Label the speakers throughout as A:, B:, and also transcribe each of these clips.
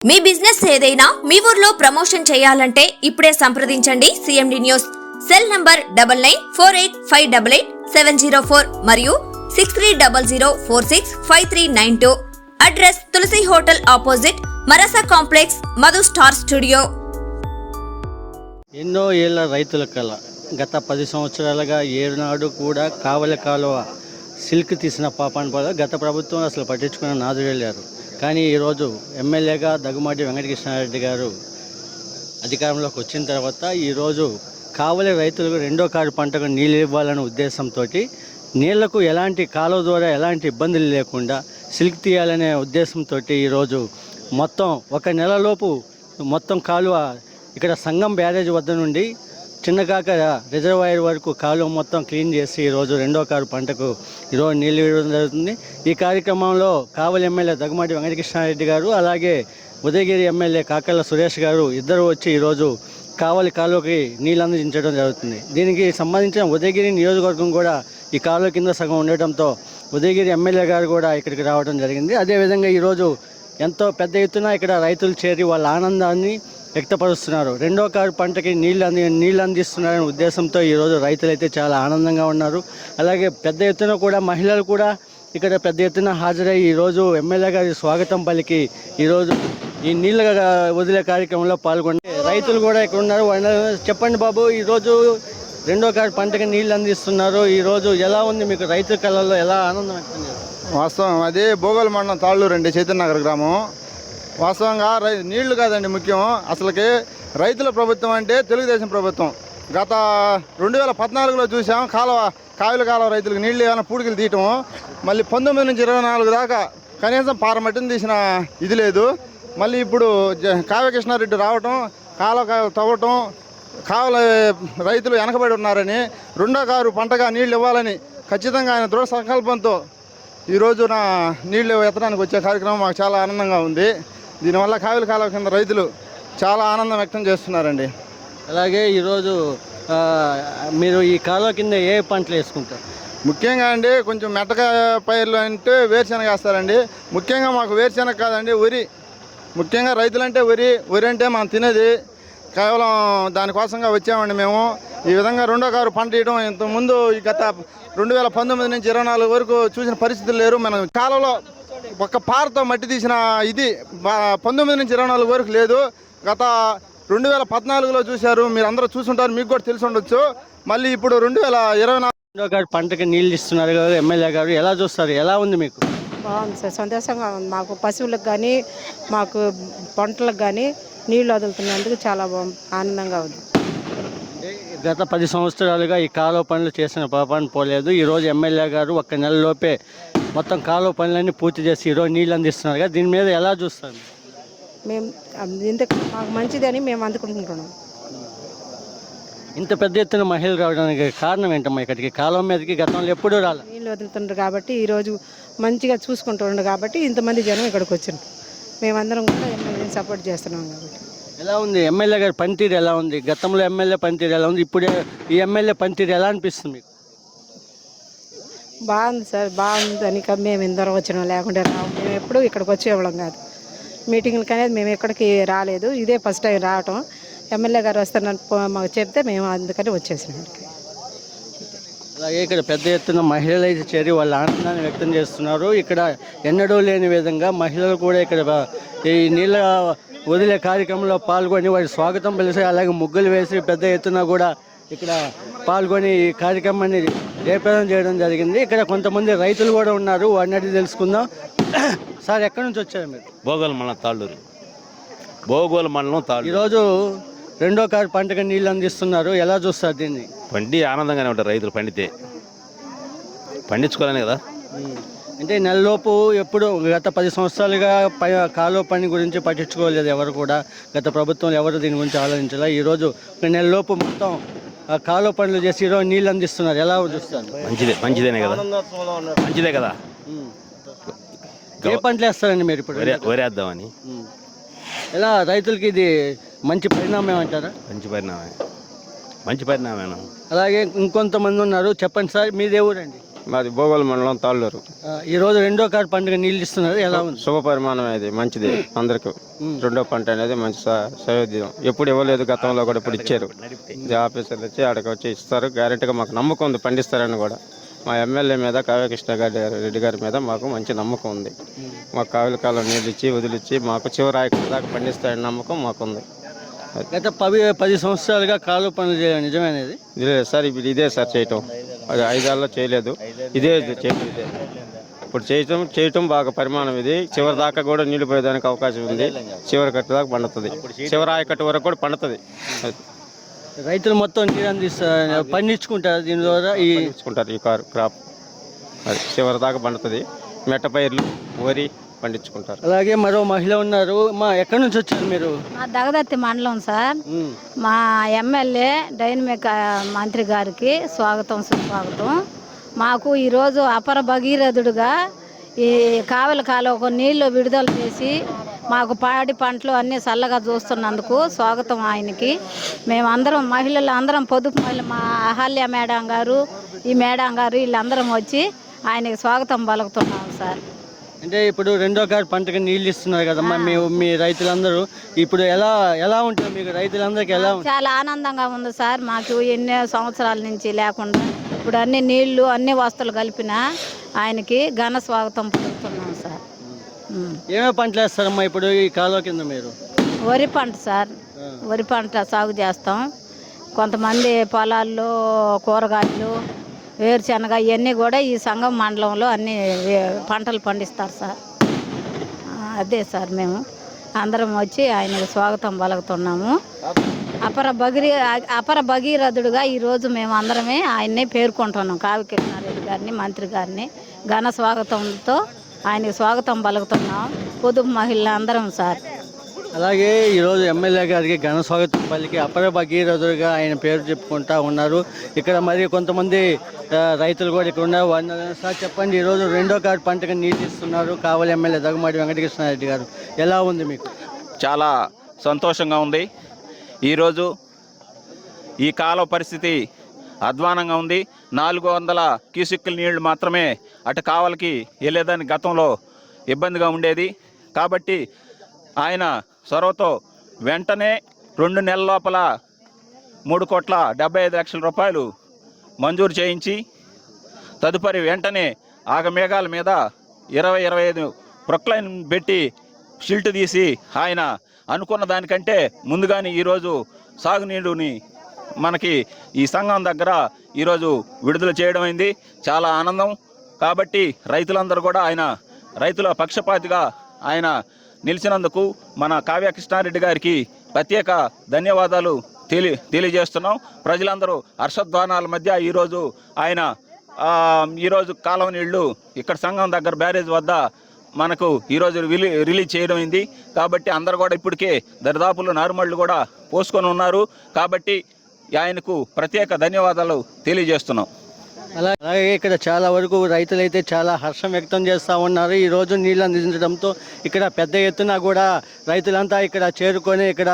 A: మీ business ఏదైనా మీ ఊర్లో promotion చేయాలంటే ఇప్పుడే సంప్రదించండి CMD news cell number double nine four eight five double eight seven zero four మరియు six three double zero four six five three nine two. Address Tulasi hotel opposite Marasa complex Madhu star studio.
B: ఎన్నో ఏళ్ళ రైతుల కళ గత పది సంవత్సరాలుగా ఏనాడు కూడా కావలి కాలువ సిల్క్ తీసిన పాపాన్ని గత ప్రభుత్వం అసలు పట్టించుకున్న నాదుడేళ్ళారు కానీ ఈరోజు ఎమ్మెల్యేగా దగ్గుమాటి వెంకటకృష్ణారెడ్డి గారు అధికారంలోకి వచ్చిన తర్వాత ఈరోజు కావలి రైతులకు రెండో కారు పంటకు నీళ్ళు ఇవ్వాలనే ఉద్దేశంతో నీళ్ళకు ఎలాంటి కాలువ ద్వారా ఎలాంటి ఇబ్బందులు లేకుండా సిల్క్ తీయాలనే ఉద్దేశంతో ఈరోజు మొత్తం ఒక నెలలోపు మొత్తం కాలువ ఇక్కడ సంగం బ్యారేజ్ వద్ద నుండి చిన్నకాక రిజర్వాయర్ వరకు కాలువ మొత్తం క్లీన్ చేసి ఈరోజు రెండో కారు పంటకు ఈరోజు నీళ్ళు ఇవ్వడం జరుగుతుంది. ఈ కార్యక్రమంలో కావలి ఎమ్మెల్యే దగ్గుమాటి వెంకటకృష్ణారెడ్డి గారు అలాగే ఉదయగిరి ఎమ్మెల్యే కాకర్ల సురేష్ గారు ఇద్దరు వచ్చి ఈరోజు కావలి కాలువకి నీళ్ళు అందించడం జరుగుతుంది. దీనికి సంబంధించిన ఉదయగిరి నియోజకవర్గం కూడా ఈ కాలువ కింద సగం ఉండటంతో ఉదయగిరి ఎమ్మెల్యే గారు కూడా ఇక్కడికి రావడం జరిగింది. అదేవిధంగా ఈరోజు ఎంతో పెద్ద ఎత్తున ఇక్కడ రైతులు చేరి వాళ్ళ ఆనందాన్ని వ్యక్తపరుస్తున్నారు. రెండో కారు పంటకి నీళ్ళు అంది నీళ్ళు అందిస్తున్నారనే ఉద్దేశంతో ఈరోజు రైతులైతే చాలా ఆనందంగా ఉన్నారు. అలాగే పెద్ద ఎత్తున కూడా మహిళలు కూడా ఇక్కడ పెద్ద ఎత్తున హాజరై ఈరోజు ఎమ్మెల్యే గారి స్వాగతం పలికి ఈరోజు ఈ నీళ్ళ వదిలే కార్యక్రమంలో పాల్గొని రైతులు కూడా ఇక్కడ ఉన్నారు. చెప్పండి బాబు ఈరోజు రెండో కారు పంటకి నీళ్ళు అందిస్తున్నారు. ఈరోజు ఎలా ఉంది మీకు రైతు కళల్లో ఎలా ఆనందం వ్యక్తం
C: వాస్తవం అది భోగోల మండలం తాళ్ళూరు అండి చైతన్యనగర్ గ్రామం. వాస్తవంగా రై నీళ్ళు కాదండి ముఖ్యం. అసలుకి రైతుల ప్రభుత్వం అంటే తెలుగుదేశం ప్రభుత్వం. గత రెండు వేల పద్నాలుగులో చూసాం కాలువ కాయలు కాలువ రైతులకు నీళ్ళు ఏమైనా పూడికలు తీయటం మళ్ళీ పంతొమ్మిది నుంచి ఇరవై నాలుగు దాకా కనీసం పారమట్టిని తీసిన ఇది లేదు. మళ్ళీ ఇప్పుడు జ- రావటం కాలువ కాయలు తవ్వటం కావల రైతులు వెనకబడి ఉన్నారని రెండో కారు పంటగా నీళ్ళు ఇవ్వాలని ఖచ్చితంగా ఆయన దృఢ సంకల్పంతో ఈరోజు నా నీళ్ళు ఎత్తడానికి వచ్చే కార్యక్రమం మాకు చాలా ఆనందంగా ఉంది. దీనివల్ల కావిలి కాలువ కింద రైతులు చాలా ఆనందం వ్యక్తం చేస్తున్నారండి.
B: అలాగే ఈరోజు మీరు ఈ కాలువ కింద ఏ పంటలు వేసుకుంటారు?
C: ముఖ్యంగా అండి కొంచెం మెట్టక పైర్లు అంటే వేరుశెనగ వేస్తారండి. ముఖ్యంగా మాకు వేరుశెనగ కాదండి వరి. ముఖ్యంగా రైతులంటే వరి వరి అంటే మనం తినేది. కేవలం దానికోసంగా వచ్చామండి మేము. ఈ విధంగా రెండో కారు పంట వేయడం ఇంతకుముందు ఈ గత రెండు వేల పంతొమ్మిది నుంచి ఇరవై నాలుగు వరకు చూసిన పరిస్థితులు లేరు. మనం కాలంలో ఒక పారతో మట్టి తీసిన ఇది పంతొమ్మిది నుంచి ఇరవై నాలుగు వరకు లేదు. గత రెండు వేల పద్నాలుగులో చూశారు. మీరు అందరూ చూసుంటారు. మీకు కూడా తెలిసి ఉండొచ్చు. మళ్ళీ ఇప్పుడు రెండు వేల ఇరవై నాలుగు
B: గారు పంటకి నీళ్ళు ఇస్తున్నారు కదా ఎమ్మెల్యే గారు ఎలా చూస్తారు? ఎలా ఉంది మీకు?
D: బాగుంది సార్. సంతోషంగా ఉంది. మాకు పశువులకు కానీ మాకు పంటలకు కానీ నీళ్ళు వదులుతున్నందుకు చాలా బాగుంది ఆనందంగా ఉంది.
B: గత పది సంవత్సరాలుగా ఈ కాలువ పనులు చేసిన పాపాన్ని పోలేదు. ఈరోజు ఎమ్మెల్యే గారు ఒక్క నెల లోపే మొత్తం కాలువ పనులన్నీ పూర్తి చేసి ఈరోజు నీళ్ళు అందిస్తున్నారు కదా దీని మీద ఎలా చూస్తారు?
D: మేము ఇంత మాకు మంచిదని మేము అందుకుంటున్నాం.
B: ఇంత పెద్ద ఎత్తున మహిళలు రావడానికి కారణం ఏంటమ్మా ఇక్కడికి? కాలువ మీదకి గతంలో ఎప్పుడూ రాలే.
D: నీళ్ళు వదులుతుండ్రు కాబట్టి ఈరోజు మంచిగా చూసుకుంటుండ్రు కాబట్టి ఇంతమంది జనం ఇక్కడికి వచ్చిండ్రు. మేమందరం కూడా ఎమ్మెల్యేని సపోర్ట్ చేస్తున్నాం కాబట్టి.
B: ఎలా ఉంది? ఎమ్మెల్యే గారి పనితీరు ఎలా ఉంది? గతంలో ఎమ్మెల్యే పనితీరు ఎలా ఉంది? ఇప్పుడే ఈ ఎమ్మెల్యే పనితీరు ఎలా అనిపిస్తుంది మీకు?
D: బాగుంది సార్ బాగుంది అని మేము ఇందరం వచ్చినాం లేకుంటే రావు. మేము ఎప్పుడు ఇక్కడికి వచ్చేవాళ్ళం కాదు. మీటింగ్లకి అనేది మేము ఎక్కడికి రాలేదు. ఇదే ఫస్ట్ టైం రావటం. ఎమ్మెల్యే గారు వస్తారని మాకు చెప్తే మేము అందుకని వచ్చేసినాం
B: అలాగే ఇక్కడ పెద్ద ఎత్తున మహిళలు అయితే చేరి వాళ్ళ ఆనందాన్ని వ్యక్తం చేస్తున్నారు. ఇక్కడ ఎన్నడూ లేని విధంగా మహిళలు కూడా ఇక్కడ ఈ నీళ్ళ వదిలే కార్యక్రమంలో పాల్గొని వారి స్వాగతం పిలిచి అలాగే ముగ్గులు వేసి పెద్ద ఎత్తున కూడా ఇక్కడ పాల్గొని ఈ కార్యక్రమాన్ని జయప్రదం చేయడం జరిగింది. ఇక్కడ కొంతమంది రైతులు కూడా ఉన్నారు. వారిని అడిగి తెలుసుకుందాం. సార్ ఎక్కడి నుంచి వచ్చారు మీరు?
E: భోగోలు మండలం తాళ్ళూరు. భోగోలు మండలం తాళ్ళూరు.
B: ఈరోజు రెండో కారు పంటకు నీళ్ళు అందిస్తున్నారు. ఎలా చూస్తారు దీన్ని?
E: పండి ఆనందంగానే ఉంటారు రైతులు పండితే. పండించుకోవాలని కదా.
B: అంటే నెలలోపు ఎప్పుడు గత పది సంవత్సరాలుగా ప కాలువ పని గురించి పట్టించుకోలేదు ఎవరు కూడా. గత ప్రభుత్వం ఎవరు దీని గురించి ఆలోచించాలా. ఈరోజు ఒక నెలలోపు మొత్తం కాలువ పనులు చేసి ఈరోజు నీళ్ళు అందిస్తున్నారు. ఎలా చూస్తారు?
E: మంచిదే మంచిదేనే కదా. మంచిదే కదా.
B: ఏ పంటలు వేస్తారండి మీరు ఇప్పుడు?
E: వరే వరేద్దామని.
B: ఎలా రైతులకి ఇది మంచి పరిణామం అంటారా
E: మంచి పరిణామే మంచి పరిణామేనా?
B: అలాగే ఇంకొంతమంది ఉన్నారు. చెప్పండి సార్ మీదే ఊరండి?
F: మాది భోగోలు మండలం తాళ్ళూరు.
B: ఈ రోజు రెండో కారు పండుగ నీళ్ళు ఇస్తున్నారు ఎలా ఉంది?
F: శుభ పరిమాణం ఇది మంచిది అందరికి. రెండో పంట అనేది మంచి సయోధ్యం. ఎప్పుడు ఇవ్వలేదు గతంలో కూడా ఇప్పుడు ఇచ్చారు. ఆఫీసర్లు వచ్చి అక్కడికి వచ్చి ఇస్తారు. గ్యారెంటీగా మాకు నమ్మకం ఉంది పండిస్తారని కూడా. మా ఎమ్మెల్యే మీద కావ్యకృష్ణ గారి రెడ్డి గారి మీద మాకు మంచి నమ్మకం ఉంది. మాకు కావుల కాలం నీళ్ళు ఇచ్చి వదిలిచ్చి మాకు చివరి ఆయకట్టు దాకా పండిస్తారని నమ్మకం మాకుంది.
B: గత పది పది సంవత్సరాలుగా కాలువ పనులు చేయడం నిజమేనేది?
F: ఇదే సార్ ఇప్పుడు ఇదే సార్ చేయటం. అది ఐదేళ్ళలో చేయలేదు. ఇదే చేయటం. ఇదే ఇప్పుడు చేయటం చేయటం బాగా పరిమాణం ఇది. చివరి దాకా కూడా నీళ్ళు పోయేదానికి అవకాశం ఉంది. చివరి కట్టు దాకా పండుతుంది. చివరి ఆయకట్టు వరకు కూడా పండుతుంది.
B: రైతులు మొత్తం నీరు అందిస్తారు పండించుకుంటారు దీని ద్వారా ఈ
F: పండించుకుంటారు ఈ కారు క్రాప్. అది చివరి దాకా పండుతుంది. మెట్ట పైర్లు వరి పండించుకుంటారు.
B: అలాగే మరో మహిళ ఉన్నారు. మా ఎక్కడి నుంచి వచ్చారు మీరు?
G: మా దగదత్తి మండలం సార్. మా ఎమ్మెల్యే డైనమిక్ మంత్రి గారికి స్వాగతం సుస్వాగతం. మాకు ఈరోజు అపర భగీరథుడుగా ఈ కావలి కాలువకు నీళ్ళు విడుదల చేసి మాకు పాడి పంటలు అన్నీ చల్లగా చూస్తున్నందుకు స్వాగతం ఆయనకి. మేమందరం మహిళలు అందరం పొదుపు మహిళ మా అహల్య మేడం గారు ఈ మేడం గారు వీళ్ళందరం వచ్చి ఆయనకి స్వాగతం పలుకుతున్నాం సార్.
B: అంటే ఇప్పుడు రెండో కారు పంటకి నీళ్ళు ఇస్తున్నారు కదమ్మా మీ మీ రైతులందరూ. ఇప్పుడు ఎలా ఎలా ఉంటుంది మీకు రైతులందరికీ ఎలా ఉంటుంది
G: చాలా ఆనందంగా ఉంది సార్. మాకు ఎన్నో సంవత్సరాల నుంచి లేకుండా ఇప్పుడు అన్ని నీళ్ళు అన్ని వస్తువులు కలిపిన ఆయనకి ఘన స్వాగతం పలుకుతున్నాం సార్.
B: ఏమేమి పంటలు వేస్తారమ్మా ఇప్పుడు ఈ కాలువ కింద మీరు?
G: వరి పంట సార్. వరి పంట సాగు చేస్తాం. కొంతమంది పొలాల్లో కూరగాయలు వేరుశనగ ఇవన్నీ కూడా ఈ సంఘం మండలంలో అన్ని పంటలు పండిస్తారు సార్. అదే సార్ మేము. అందరం వచ్చి ఆయనకు స్వాగతం పలుకుతున్నాము. అపర భగీర అపర భగీరథుడుగా ఈరోజు మేము అందరమే ఆయన్ని పేర్కొంటున్నాం. కావికృష్ణారెడ్డి గారిని మంత్రి గారిని ఘన స్వాగతంతో ఆయనకి స్వాగతం పలుకుతున్నాం. పొదుపు మహిళలు అందరం సార్.
B: అలాగే ఈరోజు ఎమ్మెల్యే గారికి ఘన స్వాగతం. పలికి అపర భగీరథుడిగా ఆయన పేరు చెప్పుకుంటా ఉన్నారు. ఇక్కడ మరి కొంతమంది రైతులు కూడా ఇక్కడ ఉన్నారు. వారిని సార్ చెప్పండి. ఈరోజు రెండో కార్డు పంటకు నీటి ఇస్తున్నారు కావాలి ఎమ్మెల్యే దగ్గుమాటి వెంకటకృష్ణారెడ్డి గారు. ఎలా ఉంది మీకు?
H: చాలా సంతోషంగా ఉంది. ఈరోజు ఈ కాల పరిస్థితి అధ్వానంగా ఉంది. నాలుగు వందల క్యూసిక్కుల నీళ్ళు మాత్రమే అటు కావలికి వెళ్ళేదాని గతంలో ఇబ్బందిగా ఉండేది. కాబట్టి ఆయన చొరవతో వెంటనే రెండు నెలల లోపల మూడు కోట్ల డెబ్బై ఐదు లక్షల రూపాయలు మంజూరు చేయించి తదుపరి వెంటనే ఆగమేఘాల మీద ఇరవై ఇరవై ఐదు ప్రొక్లైన్ పెట్టి షిల్ట్ తీసి ఆయన అనుకున్న దానికంటే ముందుగానే ఈరోజు సాగునీరుని మనకి ఈ సంఘం దగ్గర ఈరోజు విడుదల చేయడం అయింది. చాలా ఆనందం. కాబట్టి రైతులందరూ కూడా ఆయన రైతుల పక్షపాతిగా ఆయన నిలిచినందుకు మన కావ్య కృష్ణారెడ్డి గారికి ప్రత్యేక ధన్యవాదాలు తెలి తెలియజేస్తున్నాం. ప్రజలందరూ హర్షధ్వానాల మధ్య ఈరోజు ఆయన ఈరోజు కాలువ నీళ్ళు ఇక్కడ సంఘం దగ్గర బ్యారేజ్ వద్ద మనకు ఈరోజు రిలీ రిలీజ్ చేయడమైంది కాబట్టి అందరు కూడా ఇప్పటికే దరిదాపులు నారుమళ్ళు కూడా పోసుకొని ఉన్నారు. కాబట్టి ఆయనకు ప్రత్యేక ధన్యవాదాలు తెలియజేస్తున్నాం.
B: అలాగే ఇక్కడ చాలా వరకు రైతులైతే చాలా హర్షం వ్యక్తం చేస్తూ ఉన్నారు. ఈ రోజు నీళ్ళు అందించడంతో ఇక్కడ పెద్ద ఎత్తున కూడా రైతులంతా ఇక్కడ చేరుకొని ఇక్కడ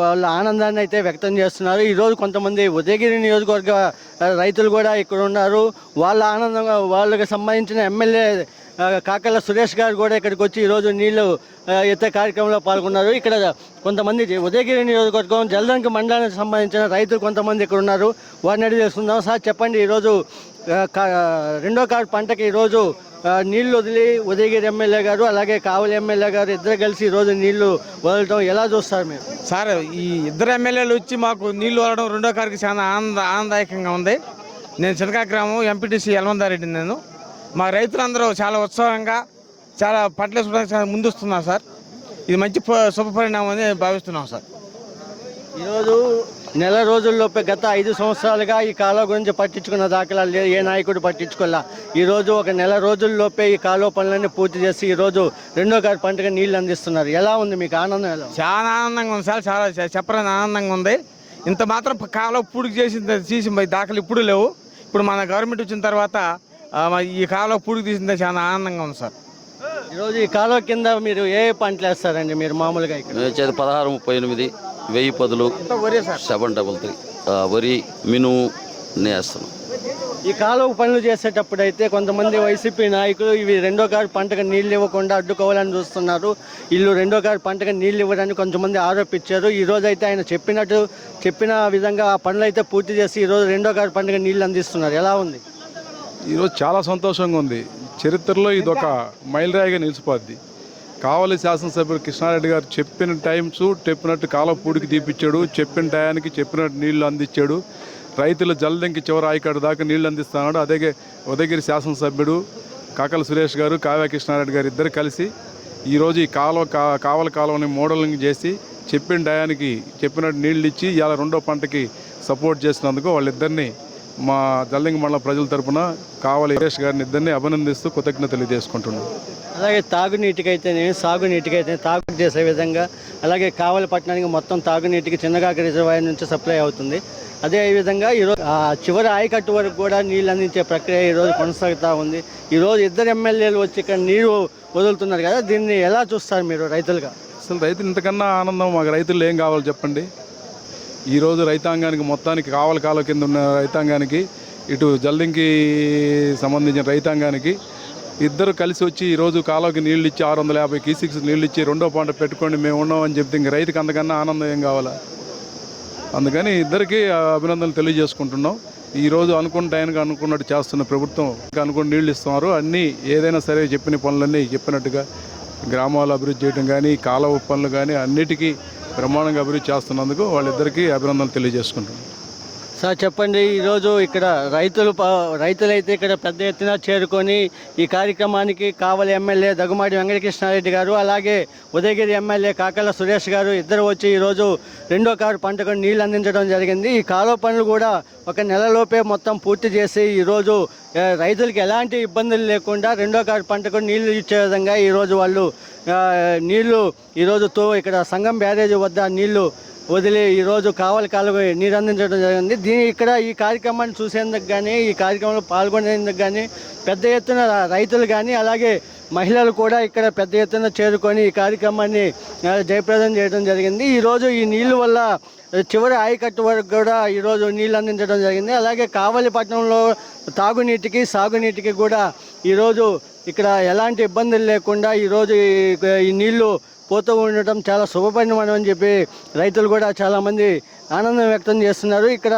B: వాళ్ళ ఆనందాన్ని అయితే వ్యక్తం చేస్తున్నారు. ఈ రోజు కొంతమంది ఉదయగిరి నియోజకవర్గ రైతులు కూడా ఇక్కడ ఉన్నారు. వాళ్ళ ఆనందంగా వాళ్ళకి సంబంధించిన ఎమ్మెల్యే కాకల సురేష్ గారు కూడా ఇక్కడికి వచ్చి ఈరోజు నీళ్ళు ఎత్తే కార్యక్రమంలో పాల్గొన్నారు. ఇక్కడ కొంతమంది ఉదయగిరి నియోజకవర్గం జలదంక మండలానికి సంబంధించిన రైతులు కొంతమంది ఇక్కడ ఉన్నారు. వారిని అడిగి తెలుసుకుందాం. సార్ చెప్పండి ఈరోజు కా- రెండో కార్డు పంటకి ఈరోజు నీళ్ళు వదిలి ఉదయగిరి ఎమ్మెల్యే గారు అలాగే కావలి ఎమ్మెల్యే గారు ఇద్దరు కలిసి ఈరోజు నీళ్ళు వదలటం ఎలా చూస్తారు మీరు?
I: సార్ ఈ ఇద్దరు ఎమ్మెల్యేలు వచ్చి మాకు నీళ్ళు వదలడం రెండో కారుకి చాలా ఆనంద ఆనందదాయకంగా ఉంది. నేను చినకా గ్రామం ఎంపీటీసీ యలమందారెడ్డి నేను. మా రైతులందరూ చాలా ఉత్సాహంగా చాలా పంటలు వేసుకోవడానికి చాలా ముందుస్తున్నారు సార్. ఇది మంచి ప- శుభ పరిణామం అని భావిస్తున్నాం సార్.
B: ఈరోజు నెల రోజుల్లోపే గత ఐదు సంవత్సరాలుగా ఈ కాలువ గురించి పట్టించుకున్న దాఖలాలు లేదు ఏ నాయకుడు పట్టించుకోలే. ఈరోజు ఒక నెల రోజుల్లోపే ఈ కాలువ పనులన్నీ పూర్తి చేసి ఈరోజు రెండో కారు పంటగా నీళ్ళు అందిస్తున్నారు. ఎలా ఉంది మీకు ఆనందం ఎలా?
I: చాలా ఆనందంగా ఉంది సార్. చాలా చెప్పలేని ఆనందంగా ఉంది. ఇంత మాత్రం కాలం పూడికి చేసిన తీసి మరి దాఖలు ఇప్పుడు లేవు. ఇప్పుడు మన గవర్నమెంట్ వచ్చిన తర్వాత ఈ కాలం పూడికి తీసిందే? చాలా ఆనందంగా ఉంది సార్.
B: ఈరోజు ఈ కాలువ కింద మీరు ఏ పంటలు వేస్తారండి మీరు మామూలుగా ఇక్కడ?
E: వచ్చేది పదహారు ముప్పై ఎనిమిది వెయ్యి పదులు సెవెన్ డబల్ త్రీ. వరి మినుము వేస్తున్నాం.
B: ఈ కాలువ పనులు చేసేటప్పుడు అయితే కొంతమంది వైసీపీ నాయకులు ఇవి రెండో కారు పంటకు నీళ్ళు ఇవ్వకుండా అడ్డుకోవాలని చూస్తున్నారు. వీళ్ళు రెండో కారు పంటకు నీళ్ళు ఇవ్వడానికి కొంతమంది ఆరోపించారు. ఈ రోజు అయితే ఆయన చెప్పినట్టు చెప్పిన విధంగా ఆ పనులు అయితే పూర్తి చేసి ఈ రోజు రెండో కారు పంటకు నీళ్ళు అందిస్తున్నారు. ఎలా ఉంది?
J: ఈరోజు చాలా సంతోషంగా ఉంది. చరిత్రలో ఇది ఒక మైలురాయిగా నిలిచిపోద్ది. కావలి శాసనసభ్యుడు కృష్ణారెడ్డి గారు చెప్పిన టైమ్స్ చెప్పినట్టు కాలం పూడికి తీపిచ్చాడు. చెప్పిన టయానికి చెప్పినట్టు నీళ్ళు అందించాడు రైతుల జలదంకి చివరి ఆయకాడు దాకా నీళ్ళు అందిస్తున్నాడు. అదే ఉదయగిరి శాసనసభ్యుడు కాకల సురేష్ గారు కావ్య కృష్ణారెడ్డి గారు ఇద్దరు కలిసి ఈరోజు ఈ కాలువ కా కావల కాలువని మోడలింగ్ చేసి చెప్పిన టయానికి చెప్పినట్టు నీళ్ళు ఇచ్చి ఇవాళ రెండో పంటకి సపోర్ట్ చేసినందుకు వాళ్ళిద్దరిని మా జల్లింగ మండల ప్రజల తరపున కావలి సురేష్ గారిని ఇద్దరిని అభినందిస్తూ కృతజ్ఞతలు తెలియజేసుకుంటున్నాను.
B: అలాగే తాగునీటికైతేనే సాగునీటికైతే తాగు చేసే విధంగా అలాగే కావలి పట్టణానికి మొత్తం తాగునీటికి చిన్నగాక రిజర్వాయర్ నుంచి సప్లై అవుతుంది. అదే విధంగా ఈరోజు ఆ చివరి ఆయకట్టు వరకు కూడా నీళ్ళు అందించే ప్రక్రియ ఈరోజు కొనసాగుతూ ఉంది. ఈరోజు ఇద్దరు ఎమ్మెల్యేలు వచ్చి ఇక్కడ నీరు వదులుతున్నారు కదా దీన్ని ఎలా చూస్తారు మీరు రైతులుగా?
J: అసలు రైతులు ఇంతకన్నా ఆనందం మాకు రైతులు ఏం కావాలి చెప్పండి? ఈరోజు రైతాంగానికి మొత్తానికి కావల కాలం కింద ఉన్న రైతాంగానికి ఇటు జల్లింకి సంబంధించిన రైతాంగానికి ఇద్దరు కలిసి వచ్చి ఈరోజు కాలువకి నీళ్ళు ఇచ్చి ఆరు వందల యాభై కీసిక్స్ నీళ్ళు ఇచ్చి రెండో పంట పెట్టుకోండి మేము ఉన్నామని చెప్తే ఇంక రైతుకి అంతకన్నా ఆనందం ఏం కావాలా? అందుకని ఇద్దరికి అభినందనలు తెలియజేసుకుంటున్నాం. ఈరోజు అనుకున్న టైంకి అనుకున్నట్టు చేస్తున్న ప్రభుత్వం ఇంకా అనుకున్న నీళ్ళు ఇస్తున్నారు. అన్నీ ఏదైనా సరే చెప్పిన పనులన్నీ చెప్పినట్టుగా గ్రామాలు అభివృద్ధి చేయడం కానీ కాలువ పనులు కానీ అన్నిటికీ బ్రహ్మాండంగా అభివృద్ధి చేస్తున్నందుకు వాళ్ళిద్దరికీ అభినందనలు తెలియజేసుకుంటున్నాను.
B: సార్ చెప్పండి ఈరోజు ఇక్కడ రైతులు ప- రైతులైతే ఇక్కడ పెద్ద ఎత్తున చేరుకొని ఈ కార్యక్రమానికి కావలి ఎమ్మెల్యే దగ్గుమాటి వెంకటకృష్ణారెడ్డి గారు అలాగే ఉదయగిరి ఎమ్మెల్యే కాకల సురేష్ గారు ఇద్దరు వచ్చి ఈరోజు రెండో కారు పంటకు నీళ్ళు అందించడం జరిగింది. ఈ కాలువ పనులు కూడా ఒక నెలలోపే మొత్తం పూర్తి చేసి ఈరోజు రైతులకి ఎలాంటి ఇబ్బందులు లేకుండా రెండో కారు పంటకు నీళ్ళు ఇచ్చే విధంగా ఈరోజు వాళ్ళు నీళ్ళు ఈరోజు తో ఇక్కడ సంఘం బ్యారేజ్ వద్ద నీళ్ళు వదిలి ఈరోజు కావలి కాలువ నీరు అందించడం జరిగింది. దీని ఇక్కడ ఈ కార్యక్రమాన్ని చూసేందుకు కానీ ఈ కార్యక్రమంలో పాల్గొనేందుకు కానీ పెద్ద ఎత్తున రైతులు కానీ అలాగే మహిళలు కూడా ఇక్కడ పెద్ద ఎత్తున చేరుకొని ఈ కార్యక్రమాన్ని జయప్రదం చేయడం జరిగింది. ఈరోజు ఈ నీళ్ళు వల్ల చివరి ఆయకట్టు వరకు కూడా ఈరోజు నీళ్ళు అందించడం జరిగింది. అలాగే కావలిపట్నంలో తాగునీటికి సాగునీటికి కూడా ఈరోజు ఇక్కడ ఎలాంటి ఇబ్బందులు లేకుండా ఈరోజు ఈ- ఈ నీళ్ళు పోతూ ఉండటం చాలా శుభపరిణామం అని చెప్పి రైతులు కూడా చాలామంది ఆనందం వ్యక్తం చేస్తున్నారు. ఇక్కడ